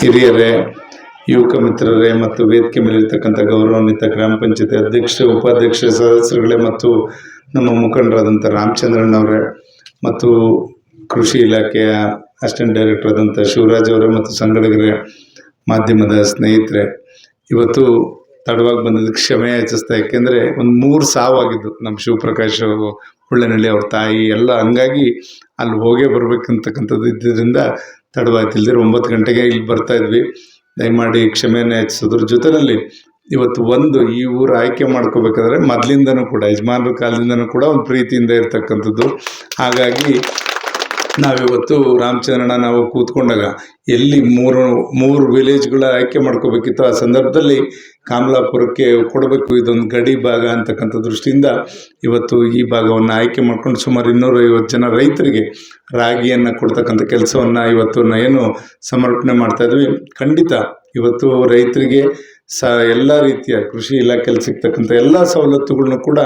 ಹಿರಿಯರೇ, ಯುವಕ ಮಿತ್ರರೇ ಮತ್ತು ವೇದಿಕೆ ಮೇಲಿರ್ತಕ್ಕಂಥ ಗೌರವಾನ್ವಿತ ಗ್ರಾಮ ಪಂಚಾಯತಿ ಅಧ್ಯಕ್ಷ, ಉಪಾಧ್ಯಕ್ಷ ಸದಸ್ಯರುಗಳೇ ಮತ್ತು ನಮ್ಮ ಮುಖಂಡರಾದಂಥ ರಾಮಚಂದ್ರನ್ ಅವರೇ ಮತ್ತು ಕೃಷಿ ಇಲಾಖೆಯ ಅಸಿಸ್ಟೆಂಟ್ ಡೈರೆಕ್ಟರ್ ಆದಂಥ ಶಿವರಾಜ್ ಅವರೇ ಮತ್ತು ಸಂಗಡಿಗರೇ ಮಾಧ್ಯಮದ ಸ್ನೇಹಿತರೆ. ಇವತ್ತು ತಡವಾಗಿ ಬಂದಿದ್ದು ಕ್ಷಮೆ ಯಾಚಿಸ್ತಾ ಯಾಕೆಂದರೆ ಒಂದು ಮೂರು ಸಾವಾಗಿದ್ದು ನಮ್ಮ ಶಿವಪ್ರಕಾಶ್ ಹುಳ್ಳೆನಳ್ಳಿ ಅವ್ರ ತಾಯಿ ಎಲ್ಲ ಹಂಗಾಗಿ ಅಲ್ಲಿ ಹೋಗೇ ಬರಬೇಕಂತಕ್ಕಂಥದ್ದು ಇದ್ದಿದ್ದರಿಂದ ತಡವಾಯ್ತಿಲ್ದಿರ ಒಂಬತ್ತು ಗಂಟೆಗೆ ಇಲ್ಲಿ ಬರ್ತಾ ಇದ್ವಿ. ದಯಮಾಡಿ ಕ್ಷಮೆಯನ್ನು ಹೆಚ್ಚಿಸೋದ್ರ ಜೊತೆಯಲ್ಲಿ ಇವತ್ತು ಒಂದು ಈ ಊರು ಆಯ್ಕೆ ಮಾಡ್ಕೋಬೇಕಾದ್ರೆ ಮೊದಲಿಂದನೂ ಕೂಡ, ಯಜಮಾನರ ಕಾಲದಿಂದನೂ ಕೂಡ ಒಂದು ಪ್ರೀತಿಯಿಂದ ಇರ್ತಕ್ಕಂಥದ್ದು. ಹಾಗಾಗಿ ನಾವಿವತ್ತು ರಾಮಚಂದ್ರನ ನಾವು ಕೂತ್ಕೊಂಡಾಗ ಎಲ್ಲಿ ಮೂರು ಮೂರು ವಿಲೇಜ್ಗಳ ಆಯ್ಕೆ ಮಾಡ್ಕೋಬೇಕಿತ್ತು ಆ ಸಂದರ್ಭದಲ್ಲಿ ಕಾಮಲಾಪುರಕ್ಕೆ ಕೊಡಬೇಕು. ಇದೊಂದು ಗಡಿ ಭಾಗ ಅಂತಕ್ಕಂಥ ದೃಷ್ಟಿಯಿಂದ ಇವತ್ತು ಈ ಭಾಗವನ್ನು ಆಯ್ಕೆ ಮಾಡಿಕೊಂಡು ಸುಮಾರು ಇನ್ನೂರೈವತ್ತು ಜನ ರೈತರಿಗೆ ರಾಗಿಯನ್ನು ಕೊಡ್ತಕ್ಕಂಥ ಕೆಲಸವನ್ನು ಇವತ್ತು ಏನು ಸಮರ್ಪಣೆ ಮಾಡ್ತಾ ಇದ್ವಿ. ಖಂಡಿತ ಇವತ್ತು ರೈತರಿಗೆ ಸ ಎಲ್ಲ ರೀತಿಯ ಕೃಷಿ ಇಲಾಖೆಯಲ್ಲಿ ಸಿಗ್ತಕ್ಕಂಥ ಎಲ್ಲ ಸವಲತ್ತುಗಳನ್ನು ಕೂಡ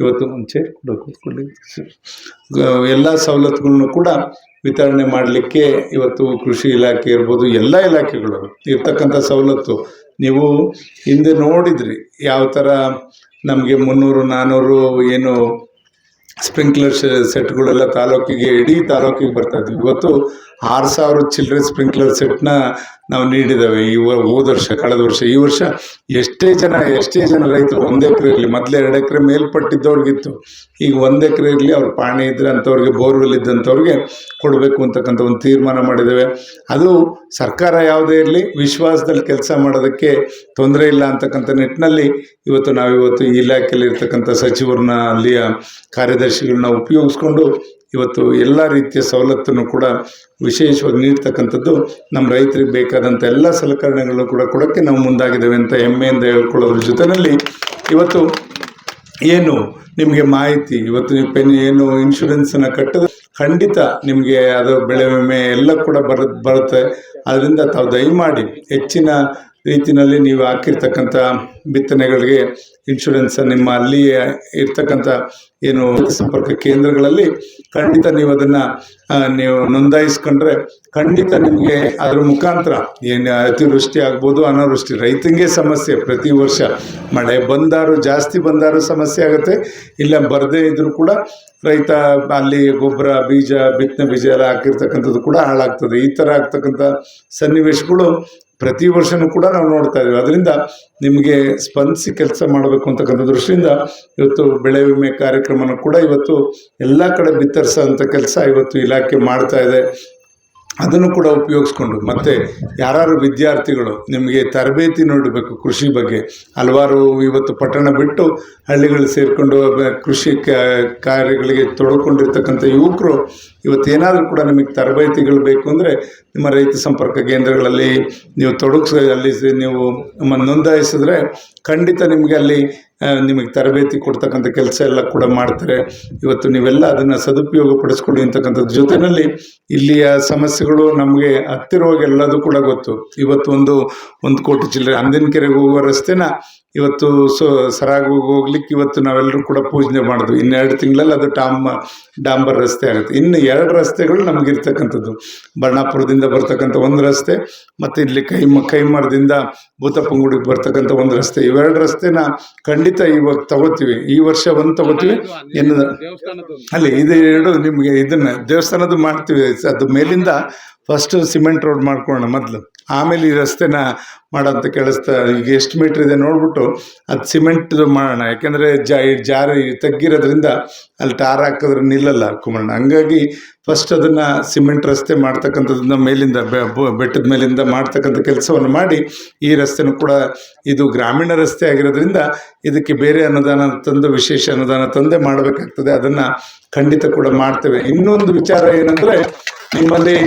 ಇವತ್ತು ಮುಂಚೆ ಕೂಡ ಕೂತ್ಕೊಳ್ಳಿ ಎಲ್ಲ ಸವಲತ್ತುಗಳನ್ನು ಕೂಡ ವಿತರಣೆ ಮಾಡಲಿಕ್ಕೆ ಇವತ್ತು ಕೃಷಿ ಇಲಾಖೆ ಇರ್ಬೋದು ಎಲ್ಲ ಇಲಾಖೆಗಳು ಇರ್ತಕ್ಕಂಥ ಸವಲತ್ತು. ನೀವು ಹಿಂದೆ ನೋಡಿದ್ರಿ ಯಾವ ಥರ ನಮಗೆ ಮುನ್ನೂರು ನಾನ್ನೂರು ಏನು ಸ್ಪ್ರಿಂಕ್ಲರ್ ಸೆಟ್ಗಳೆಲ್ಲ ತಾಲೂಕಿಗೆ ಇಡೀ ತಾಲೂಕಿಗೆ ಬರ್ತಾ ಇದ್ವಿ. ಇವತ್ತು ಆರು ಸಾವಿರ ಚಿಲ್ಡ್ರನ್ ಸ್ಪ್ರಿಂಕ್ಲರ್ ಸೆಟ್ನ ನಾವು ನೀಡಿದ್ದೇವೆ. ಈ ಹೋದ ವರ್ಷ, ಕಳೆದ ವರ್ಷ. ಈ ವರ್ಷ ಎಷ್ಟೇ ಜನ ಎಷ್ಟೇ ಜನ ರೈತರು ಒಂದು ಎಕರೆ ಇರಲಿ, ಮೊದಲು ಎರಡು ಎಕರೆ ಮೇಲ್ಪಟ್ಟಿದ್ದವ್ರಿಗಿತ್ತು. ಈಗ ಒಂದು ಎಕರೆ ಇರಲಿ, ಅವ್ರ ಪಾಣಿ ಇದ್ರೆ ಅಂಥವ್ರಿಗೆ ಬೋರ್ವೆಲ್ ಇದ್ದಂಥವ್ರಿಗೆ ಕೊಡಬೇಕು ಅಂತಕ್ಕಂಥ ಒಂದು ತೀರ್ಮಾನ ಮಾಡಿದ್ದೇವೆ. ಅದು ಸರ್ಕಾರ ಯಾವುದೇ ಇರಲಿ, ವಿಶ್ವಾಸದಲ್ಲಿ ಕೆಲಸ ಮಾಡೋದಕ್ಕೆ ತೊಂದರೆ ಇಲ್ಲ ಅಂತಕ್ಕಂಥ ನಿಟ್ಟಿನಲ್ಲಿ ಇವತ್ತು ನಾವಿವತ್ತು ಈ ಇಲಾಖೆಯಲ್ಲಿ ಇರ್ತಕ್ಕಂಥ ಸಚಿವರನ್ನ, ಅಲ್ಲಿಯ ಕಾರ್ಯದರ್ಶಿಗಳನ್ನ ಉಪಯೋಗಿಸ್ಕೊಂಡು ಇವತ್ತು ಎಲ್ಲ ರೀತಿಯ ಸವಲತ್ತನ್ನು ಕೂಡ ವಿಶೇಷವಾಗಿ ನೀಡ್ತಕ್ಕಂಥದ್ದು ನಮ್ಮ ರೈತರಿಗೆ ಬೇಕಾದಂಥ ಎಲ್ಲ ಸಲಕರಣೆಗಳು ಕೂಡ ಕೊಡೋಕ್ಕೆ ನಾವು ಮುಂದಾಗಿದ್ದೇವೆ ಅಂತ ಹೆಮ್ಮೆಯಿಂದ ಹೇಳ್ಕೊಳ್ಳೋದ್ರ ಜೊತೆಯಲ್ಲಿ ಇವತ್ತು ಏನು ನಿಮಗೆ ಮಾಹಿತಿ, ಇವತ್ತು ನೀವು ಪೆನ್, ಏನು ಇನ್ಶೂರೆನ್ಸನ್ನ ಕಟ್ಟಿದ್ರೆ ಖಂಡಿತ ನಿಮಗೆ ಅದು ಬೆಳೆ ವಿಮೆ ಎಲ್ಲ ಕೂಡ ಬರ ಬರುತ್ತೆ. ಅದರಿಂದ ತಾವು ದಯಮಾಡಿ ಹೆಚ್ಚಿನ ರೀತಿಯಲ್ಲಿ ನೀವು ಹಾಕಿರ್ತಕ್ಕಂಥ ಬಿತ್ತನೆಗಳಿಗೆ ಇನ್ಶೂರೆನ್ಸ್ ನಿಮ್ಮ ಅಲ್ಲಿ ಇರ್ತಕ್ಕಂಥ ಏನು ಸಂಪರ್ಕ ಕೇಂದ್ರಗಳಲ್ಲಿ ಖಂಡಿತ ನೀವು ಅದನ್ನು ನೀವು ನೋಂದಾಯಿಸ್ಕೊಂಡ್ರೆ ಖಂಡಿತ ನಿಮಗೆ ಅದರ ಮುಖಾಂತರ ಏನು ಅತಿವೃಷ್ಟಿ ಆಗ್ಬೋದು, ಅನಾವೃಷ್ಟಿ ರೈತನಿಗೆ ಸಮಸ್ಯೆ, ಪ್ರತಿ ವರ್ಷ ಮಳೆ ಬಂದಾರು, ಜಾಸ್ತಿ ಬಂದಾರು ಸಮಸ್ಯೆ ಆಗುತ್ತೆ. ಇಲ್ಲ ಬರದೇ ಇದ್ರೂ ಕೂಡ ರೈತ ಅಲ್ಲಿ ಗೊಬ್ಬರ, ಬೀಜ, ಬಿತ್ತನೆ ಬೀಜ ಎಲ್ಲ ಹಾಕಿರ್ತಕ್ಕಂಥದ್ದು ಕೂಡ ಹಾಳಾಗ್ತದೆ. ಈ ಥರ ಆಗ್ತಕ್ಕಂಥ ಸನ್ನಿವೇಶಗಳು ಪ್ರತಿ ವರ್ಷನೂ ಕೂಡ ನಾವು ನೋಡ್ತಾ ಇದ್ದೀವಿ. ಅದರಿಂದ ನಿಮಗೆ ಸ್ಪಂದಿಸಿ ಕೆಲಸ ಮಾಡಬೇಕು ಅಂತಕ್ಕಂಥ ದೃಷ್ಟಿಯಿಂದ ಇವತ್ತು ಬೆಳೆ ವಿಮೆ ಕಾರ್ಯಕ್ರಮನ ಕೂಡ ಇವತ್ತು ಎಲ್ಲ ಕಡೆ ಬಿತ್ತರಿಸೋಂಥ ಕೆಲಸ ಇವತ್ತು ಇಲಾಖೆ ಮಾಡ್ತಾ ಇದೆ. ಅದನ್ನು ಕೂಡ ಉಪಯೋಗಿಸ್ಕೊಂಡು ಮತ್ತು ಯಾರು ವಿದ್ಯಾರ್ಥಿಗಳು ನಿಮಗೆ ತರಬೇತಿ ನೋಡಬೇಕು ಕೃಷಿ ಬಗ್ಗೆ. ಹಲವಾರು ಇವತ್ತು ಪಟ್ಟಣ ಬಿಟ್ಟು ಹಳ್ಳಿಗಳು ಸೇರಿಕೊಂಡು ಕೃಷಿ ಕಾರ್ಯಗಳಿಗೆ ತೊಡಕೊಂಡಿರ್ತಕ್ಕಂಥ ಯುವಕರು ಇವತ್ತು ಏನಾದರೂ ಕೂಡ ನಿಮಗೆ ತರಬೇತಿಗಳು ಬೇಕು ಅಂದರೆ ನಿಮ್ಮ ರೈತ ಸಂಪರ್ಕ ಕೇಂದ್ರಗಳಲ್ಲಿ ನೀವು ತೊಡಗಿಸ, ಅಲ್ಲಿ ನೀವು ನಮ್ಮ ನೋಂದಾಯಿಸಿದ್ರೆ ಖಂಡಿತ ನಿಮಗೆ ಅಲ್ಲಿ ನಿಮಗೆ ತರಬೇತಿ ಕೊಡ್ತಕ್ಕಂಥ ಕೆಲಸ ಎಲ್ಲ ಕೂಡ ಮಾಡ್ತಾರೆ. ಇವತ್ತು ನೀವೆಲ್ಲ ಅದನ್ನು ಸದುಪಯೋಗ ಪಡಿಸ್ಕೊಳ್ಳಿ ಅಂತಕ್ಕಂಥದ್ದು ಜೊತೆಯಲ್ಲಿ ಇಲ್ಲಿಯ ಸಮಸ್ಯೆಗಳು ನಮಗೆ ಹತ್ತಿರವಾಗಿ ಎಲ್ಲದೂ ಕೂಡ ಗೊತ್ತು. ಇವತ್ತು ಒಂದು ಒಂದು ಕೋಟಿ ಚಿಲ್ಲರೆ ಅಂದಿನ ಕೆರೆಗೆ ಹೋಗುವ ರಸ್ತೆನ ಇವತ್ತು ಸೊ ಸರಾಗಿ ಹೋಗ್ಲಿಕ್ಕೆ ಇವತ್ತು ನಾವೆಲ್ಲರೂ ಕೂಡ ಪೂಜನೆ ಮಾಡಿದ್ವಿ. ಇನ್ನೆರಡು ತಿಂಗಳಲ್ಲಿ ಅದು ಟಾಮ್ ಡಾಂಬರ್ ರಸ್ತೆ ಆಗುತ್ತೆ. ಇನ್ನು ಎರಡು ರಸ್ತೆಗಳು ನಮಗಿರ್ತಕ್ಕಂಥದ್ದು. ಬರ್ಣಾಪುರದಿಂದ ಬರ್ತಕ್ಕಂಥ ಒಂದು ರಸ್ತೆ ಮತ್ತು ಇಲ್ಲಿ ಕೈ ಕೈಮರದಿಂದ ಭೂತಪ್ಪಂಗುಡಿಗೆ ಬರ್ತಕ್ಕಂಥ ಒಂದು ರಸ್ತೆ. ಇವೆರಡು ರಸ್ತೆನ ಖಂಡಿತ ಇವಾಗ ತಗೋತೀವಿ. ಈ ವರ್ಷ ಒಂದು ತಗೋತೀವಿ. ಇನ್ನು ಅಲ್ಲಿ ಇದು ಎರಡು ನಿಮಗೆ ಇದನ್ನ ದೇವಸ್ಥಾನದ್ದು ಮಾಡ್ತೀವಿ. ಅದು ಮೇಲಿಂದ ಫಸ್ಟ್ ಸಿಮೆಂಟ್ ರೋಡ್ ಮಾಡ್ಕೊಳ್ಳೋಣ ಮೊದಲು. ಆಮೇಲೆ ಈ ರಸ್ತೆನ ಮಾಡೋಂಥ ಕೆಲಸ ಈಗ ಎಷ್ಟು ಮೀಟ್ರ್ ಇದೆ ನೋಡ್ಬಿಟ್ಟು ಅದು ಸಿಮೆಂಟ್ ಮಾಡೋಣ. ಯಾಕೆಂದರೆ ಜಾ ಜಾರಿ ತಗ್ಗಿರೋದ್ರಿಂದ ಅಲ್ಲಿ ಟಾರ್ ಹಾಕಿದ್ರೆ ನಿಲ್ಲಲ್ಲ ಕುಮಾರಣ್ಣ ಹಂಗಾಗಿ ಫಸ್ಟ್ ಅದನ್ನು ಸಿಮೆಂಟ್ ರಸ್ತೆ ಮಾಡ್ತಕ್ಕಂಥದ್ದನ್ನ ಮೇಲಿಂದ ಬೆಟ್ಟದ ಮೇಲಿಂದ ಮಾಡ್ತಕ್ಕಂಥ ಕೆಲಸವನ್ನು ಮಾಡಿ ಈ ರಸ್ತೆನೂ ಕೂಡ ಇದು ಗ್ರಾಮೀಣ ರಸ್ತೆ ಆಗಿರೋದ್ರಿಂದ ಇದಕ್ಕೆ ಬೇರೆ ಅನುದಾನ ತಂದು ವಿಶೇಷ ಅನುದಾನ ತಂದೆ ಮಾಡಬೇಕಾಗ್ತದೆ. ಅದನ್ನು ಖಂಡಿತ ಕೂಡ ಮಾಡ್ತೇವೆ. ಇನ್ನೊಂದು ವಿಚಾರ ಏನಂದರೆ ನಿಮ್ಮಲ್ಲಿ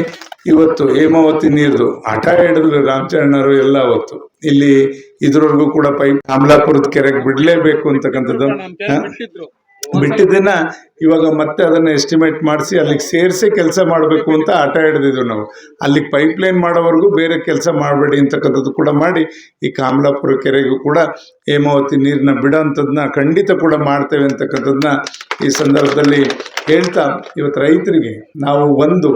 ಇವತ್ತು ಹೇಮಾವತಿ ನೀರು ಹಠ ಹಿಡಿದ್ರು ರಾಮಚರಣರು ಎಲ್ಲ ಅವತ್ತು. ಇಲ್ಲಿ ಇದ್ರವರೆಗೂ ಕೂಡ ಪೈಪ್ ಅಮಲಾಪುರದ ಕೆರೆಗೆ ಬಿಡಲೇಬೇಕು ಅಂತಕ್ಕಂಥದ್ದು? ಬಿಟ್ಟಿದ್ದನ್ನ ಇವಾಗ ಮತ್ತೆ ಅದನ್ನ ಎಸ್ಟಿಮೇಟ್ ಮಾಡಿಸಿ ಅಲ್ಲಿಗೆ ಸೇರಿಸಿ ಕೆಲಸ ಮಾಡಬೇಕು ಅಂತ ಆಟ ಹಿಡಿದಿದ್ವಿ ನಾವು. ಅಲ್ಲಿಗೆ ಪೈಪ್ ಲೈನ್ ಮಾಡೋವರೆಗೂ ಬೇರೆ ಕೆಲಸ ಮಾಡಬೇಡಿ ಅಂತಕ್ಕಂಥದ್ದು ಕೂಡ ಮಾಡಿ ಈ ಕಾಮಲಾಪುರ ಕೆರೆಗೂ ಕೂಡ ಹೇಮಾವತಿ ನೀರನ್ನ ಬಿಡೋಂಥದ್ದನ್ನ ಖಂಡಿತ ಕೂಡ ಮಾಡ್ತೇವೆ ಅಂತಕ್ಕಂಥದ್ದನ್ನ ಈ ಸಂದರ್ಭದಲ್ಲಿ ಹೇಳ್ತಾ ಇವತ್ತು ರೈತರಿಗೆ ನಾವು ಒಂದು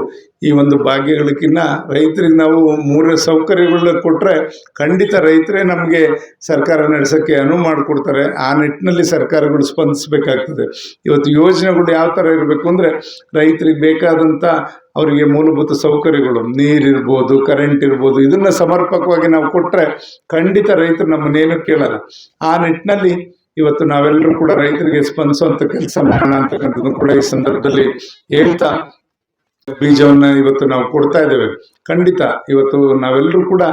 ಈ ಒಂದು ಭಾಗ್ಯಗಳಿಗಿನ್ನ ರೈತರಿಗೆ ನಾವು ಮೂರು ಸೌಕರ್ಯಗಳನ್ನ ಕೊಟ್ಟರೆ ಖಂಡಿತ ರೈತರೇ ನಮಗೆ ಸರ್ಕಾರ ನಡೆಸೋಕ್ಕೆ ಅನುವು ಮಾಡಿಕೊಡ್ತಾರೆ. ಆ ನಿಟ್ಟಿನಲ್ಲಿ ಸರ್ಕಾರಗಳು ಸ್ಪಂದಿಸಬೇಕಾಗ್ತದೆ. ಇವತ್ತು ಯೋಜನೆಗಳು ಯಾವ ಥರ ಇರಬೇಕು ಅಂದರೆ ರೈತರಿಗೆ ಬೇಕಾದಂಥ ಅವರಿಗೆ ಮೂಲಭೂತ ಸೌಕರ್ಯಗಳು ನೀರಿರ್ಬೋದು ಕರೆಂಟ್ ಇರ್ಬೋದು, ಇದನ್ನ ಸಮರ್ಪಕವಾಗಿ ನಾವು ಕೊಟ್ಟರೆ ಖಂಡಿತ ರೈತರು ನಮ್ಮನ್ನೇನು ಕೇಳಲ್ಲ. ಆ ನಿಟ್ಟಿನಲ್ಲಿ ಇವತ್ತು ನಾವೆಲ್ಲರೂ ಕೂಡ ರೈತರಿಗೆ ಸ್ಪಂದಿಸುವಂಥ ಕೆಲಸ ಮಾಡೋಣ ಅಂತಕ್ಕಂಥದ್ದು ಕೂಡ ಈ ಸಂದರ್ಭದಲ್ಲಿ ಹೇಳ್ತಾ ಬೀಜವನ್ನ ಇವತ್ತು ನಾವು ಕೊಡ್ತಾ ಇದ್ದೇವೆ. ಖಂಡಿತ ಇವತ್ತು ನಾವೆಲ್ಲರೂ ಕೂಡ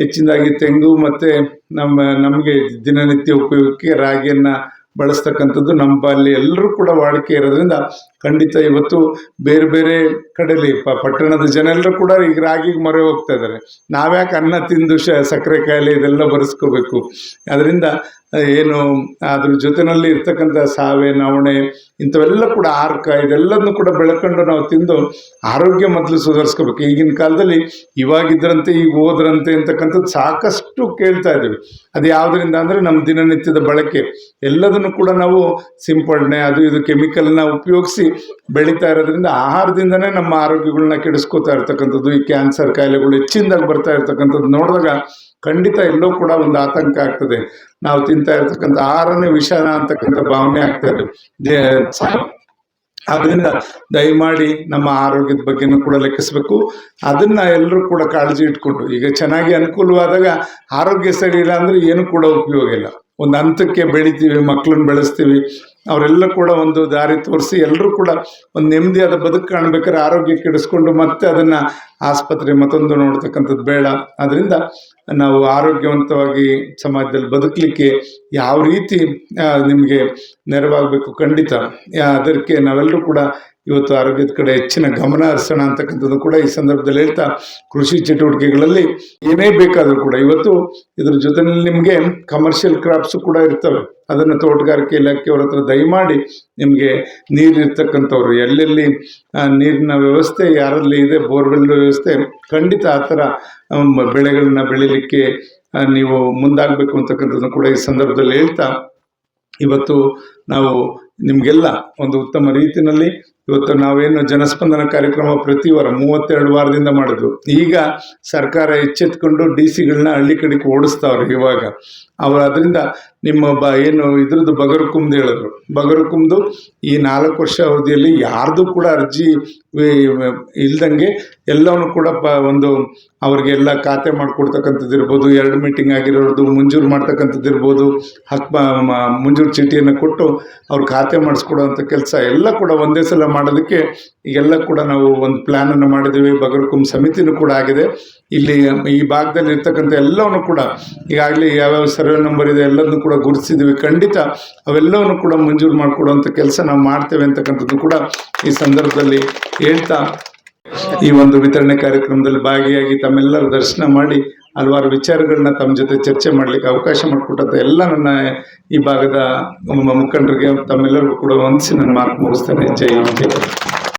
ಹೆಚ್ಚಿನದಾಗಿ ತೆಂಗು ಮತ್ತೆ ನಮ್ಮ, ನಮಗೆ ದಿನನಿತ್ಯ ಉಪಯೋಗಕ್ಕೆ ರಾಗಿಯನ್ನ ಬಳಸ್ತಕ್ಕಂಥದ್ದು ನಮ್ಮಲ್ಲಿ ಎಲ್ಲರೂ ಕೂಡ ವಾಡಿಕೆ ಇರೋದ್ರಿಂದ ಖಂಡಿತ ಇವತ್ತು ಬೇರೆ ಬೇರೆ ಕಡೆಯಲ್ಲಿ ಪ, ಪಟ್ಟಣದ ಜನ ಎಲ್ಲರೂ ಕೂಡ ಈಗ ರಾಗಿಗೆ ಮೊರೆ ಹೋಗ್ತಾ ಇದ್ದಾರೆ. ನಾವ್ಯಾಕೆ ಅನ್ನ ತಿಂದು ಸಕ್ಕರೆ ಕಾಯಿಲೆ ಇದೆಲ್ಲ ಬರೆಸ್ಕೋಬೇಕು? ಅದರಿಂದ ಏನು, ಅದ್ರ ಜೊತೆಯಲ್ಲಿ ಇರ್ತಕ್ಕಂಥ ಸಾವೆ, ನವಣೆ, ಇಂಥವೆಲ್ಲ ಕೂಡ ಆರ್ಕ ಇದೆಲ್ಲದನ್ನು ಕೂಡ ಬೆಳ್ಕೊಂಡು ನಾವು ತಿಂದು ಆರೋಗ್ಯ ಮೊದಲು ಸುಧಾರಿಸ್ಕೋಬೇಕು. ಈಗಿನ ಕಾಲದಲ್ಲಿ ಇವಾಗಿದ್ರಂತೆ, ಈಗ ಹೋದ್ರಂತೆ ಅಂತಕ್ಕಂಥದ್ದು ಸಾಕಷ್ಟು ಕೇಳ್ತಾ ಇದ್ದೀವಿ. ಅದು ಯಾವುದರಿಂದ ಅಂದರೆ ನಮ್ಮ ದಿನನಿತ್ಯದ ಬಳಕೆ. ಎಲ್ಲದನ್ನು ಕೂಡ ನಾವು ಸಿಂಪಡಣೆ, ಅದು ಇದು ಕೆಮಿಕಲ್ನ ಉಪಯೋಗಿಸಿ ಬೆಳೀತಾ ಇರೋದ್ರಿಂದ ಆಹಾರದಿಂದನೇ ನಮ್ಮ ಆರೋಗ್ಯಗಳನ್ನ ಕೆಡಿಸ್ಕೋತಾ ಇರ್ತಕ್ಕಂಥದ್ದು. ಈ ಕ್ಯಾನ್ಸರ್ ಕಾಯಿಲೆಗಳು ಹೆಚ್ಚಿಂದಾಗಿ ಬರ್ತಾ ಇರ್ತಕ್ಕಂಥದ್ದು ನೋಡಿದಾಗ ಖಂಡಿತ ಎಲ್ಲೋ ಕೂಡ ಒಂದು ಆತಂಕ ಆಗ್ತದೆ. ನಾವು ತಿಂತಾ ಇರ್ತಕ್ಕಂಥ ಆಹಾರನೇ ವಿಷಾನ ಅಂತಕ್ಕಂಥ ಭಾವನೆ ಆಗ್ತಾ ಇದೆ. ದೇ- ಅದರಿಂದ ದಯಮಾಡಿ ನಮ್ಮ ಆರೋಗ್ಯದ ಬಗ್ಗೆನೂ ಕೂಡ ಲೆಕ್ಕಿಸಬೇಕು. ಅದನ್ನ ಎಲ್ಲರೂ ಕೂಡ ಕಾಳಜಿ ಇಟ್ಕೊಂಡು, ಈಗ ಚೆನ್ನಾಗಿ ಅನುಕೂಲವಾದಾಗ ಆರೋಗ್ಯ ಸರಿ ಇಲ್ಲ ಅಂದ್ರೆ ಏನು ಕೂಡ ಉಪಯೋಗ ಇಲ್ಲ. ಒಂದು ಹಂತಕ್ಕೆ ಬೆಳಿತೀವಿ ಮಕ್ಕಳನ್ನ ಬೆಳೆಸ್ತೀವಿ. ಅವರೆಲ್ಲ ಕೂಡ ಒಂದು ದಾರಿ ತೋರಿಸಿ ಎಲ್ಲರೂ ಕೂಡ ಒಂದು ನೆಮ್ಮದಿಯಾದ ಬದುಕು ಕಾಣ್ಬೇಕಾದ್ರೆ ಆರೋಗ್ಯ ಕೆಡಿಸ್ಕೊಂಡು ಮತ್ತೆ ಅದನ್ನ ಆಸ್ಪತ್ರೆ ಮತ್ತೊಂದು ನೋಡ್ತಕ್ಕಂಥದ್ದು ಬೇಡ. ಅದರಿಂದ ನಾವು ಆರೋಗ್ಯವಂತವಾಗಿ ಸಮಾಜದಲ್ಲಿ ಬದುಕಲಿಕ್ಕೆ ಯಾವ ರೀತಿ ನಿಮಗೆ ನೆರವಾಗಬೇಕು ಖಂಡಿತ. ಅದಕ್ಕೆ ನಾವೆಲ್ಲರೂ ಕೂಡ ಇವತ್ತು ಆರೋಗ್ಯದ ಕಡೆ ಹೆಚ್ಚಿನ ಗಮನ ಹರಿಸೋಣ ಅಂತಕ್ಕಂಥದ್ದು ಕೂಡ ಈ ಸಂದರ್ಭದಲ್ಲಿ ಹೇಳ್ತಾ ಕೃಷಿ ಚಟುವಟಿಕೆಗಳಲ್ಲಿ ಏನೇ ಬೇಕಾದರೂ ಕೂಡ ಇವತ್ತು ಇದ್ರ ಜೊತೆಯಲ್ಲಿ ನಿಮಗೆ ಕಮರ್ಷಿಯಲ್ ಕ್ರಾಪ್ಸು ಕೂಡ ಇರ್ತವೆ. ಅದನ್ನು ತೋಟಗಾರಿಕೆ ಇಲಾಖೆಯವ್ರ ಹತ್ರ ದಯಮಾಡಿ ನಿಮಗೆ ನೀರಿರ್ತಕ್ಕಂಥವ್ರು ಎಲ್ಲೆಲ್ಲಿ ನೀರಿನ ವ್ಯವಸ್ಥೆ ಯಾರಲ್ಲಿ ಇದೆ, ಬೋರ್ವೆಲ್ ವ್ಯವಸ್ಥೆ, ಖಂಡಿತ ಆ ಥರ ಬೆಳೆಗಳನ್ನ ಬೆಳಿಲಿಕ್ಕೆ ನೀವು ಮುಂದಾಗಬೇಕು ಅಂತಕ್ಕಂಥದ್ದು ಕೂಡ ಈ ಸಂದರ್ಭದಲ್ಲಿ ಹೇಳ್ತಾ, ಇವತ್ತು ನಾವು ನಿಮಗೆಲ್ಲ ಒಂದು ಉತ್ತಮ ರೀತಿಯಲ್ಲಿ ಇವತ್ತು ನಾವೇನು ಜನಸ್ಪಂದನ ಕಾರ್ಯಕ್ರಮ ಪ್ರತಿ ವಾರ ಮೂವತ್ತೆರಡು ವಾರದಿಂದ ಮಾಡಿದ್ವು. ಈಗ ಸರ್ಕಾರ ಎಚ್ಚೆತ್ಕೊಂಡು ಡಿ ಸಿಗಳನ್ನ ಹಳ್ಳಿ ಕಡೆಗೆ ಓಡಿಸ್ತಾವ್ರೆ ಇವಾಗ. ಅವ್ರು ಅದರಿಂದ ನಿಮ್ಮ ಬ ಏನು ಇದ್ರದ್ದು ಬಗರು ಕುಮ್ದು ಹೇಳಿದ್ರು. ಬಗರು ಕುಮ್ದು ಈ ನಾಲ್ಕು ವರ್ಷ ಅವಧಿಯಲ್ಲಿ ಯಾರ್ದು ಕೂಡ ಅರ್ಜಿ ಇಲ್ದಂಗೆ ಎಲ್ಲವನ್ನು ಕೂಡ ಪ ಒಂದು ಅವ್ರಿಗೆಲ್ಲ ಖಾತೆ ಮಾಡಿಕೊಡ್ತಕ್ಕಂಥದ್ದು ಇರ್ಬೋದು, ಎರಡು ಮೀಟಿಂಗ್ ಆಗಿರೋದು ಮಂಜೂರು ಮಾಡ್ತಕ್ಕಂಥದ್ದು ಇರ್ಬೋದು ಹಕ್ ಮಂಜೂರು ಚೀಟಿಯನ್ನು ಕೊಟ್ಟು ಅವ್ರು ಖಾತೆ ಮಾಡಿಸ್ಕೊಡುವಂಥ ಕೆಲಸ ಎಲ್ಲ ಕೂಡ ಒಂದೇ ಸಲ ಮಾಡೋದಕ್ಕೆ ಎಲ್ಲ ಕೂಡ ನಾವು ಒಂದು ಪ್ಲ್ಯಾನನ್ನು ಮಾಡಿದ್ದೀವಿ. ಬಗರ್ಕುಂ ಸಮಿತಿನೂ ಕೂಡ ಆಗಿದೆ. ಇಲ್ಲಿ ಈ ಭಾಗದಲ್ಲಿ ಇರ್ತಕ್ಕಂಥ ಎಲ್ಲವನ್ನು ಕೂಡ ಈಗಾಗಲೇ ಯಾವ್ಯಾವ ಸರ್ವೆ ನಂಬರ್ ಇದೆ ಎಲ್ಲದನ್ನು ಕೂಡ ಗುರುತಿಸಿದ್ದೀವಿ. ಖಂಡಿತ ಅವೆಲ್ಲವನ್ನು ಕೂಡ ಮಂಜೂರು ಮಾಡಿಕೊಡುವಂಥ ಕೆಲಸ ನಾವು ಮಾಡ್ತೇವೆ ಅಂತಕ್ಕಂಥದ್ದು ಕೂಡ ಈ ಸಂದರ್ಭದಲ್ಲಿ ಹೇಳ್ತಾ ಈ ಒಂದು ವಿತರಣೆ ಕಾರ್ಯಕ್ರಮದಲ್ಲಿ ಭಾಗಿಯಾಗಿ ತಮ್ಮೆಲ್ಲರ ದರ್ಶನ ಮಾಡಿ ಹಲವಾರು ವಿಚಾರಗಳನ್ನ ತಮ್ಮ ಜೊತೆ ಚರ್ಚೆ ಮಾಡಲಿಕ್ಕೆ ಅವಕಾಶ ಮಾಡಿಕೊಟ್ಟಂಥ ಎಲ್ಲ ನನ್ನ ಈ ಭಾಗದ ಮುಖಂಡರಿಗೆ ತಮ್ಮೆಲ್ಲರಿಗೂ ಕೂಡ ವಂದಿಸಿ ನನ್ನ ಮಾತು ಮುಗಿಸ್ತೇನೆ ಜೈ ಜೈ.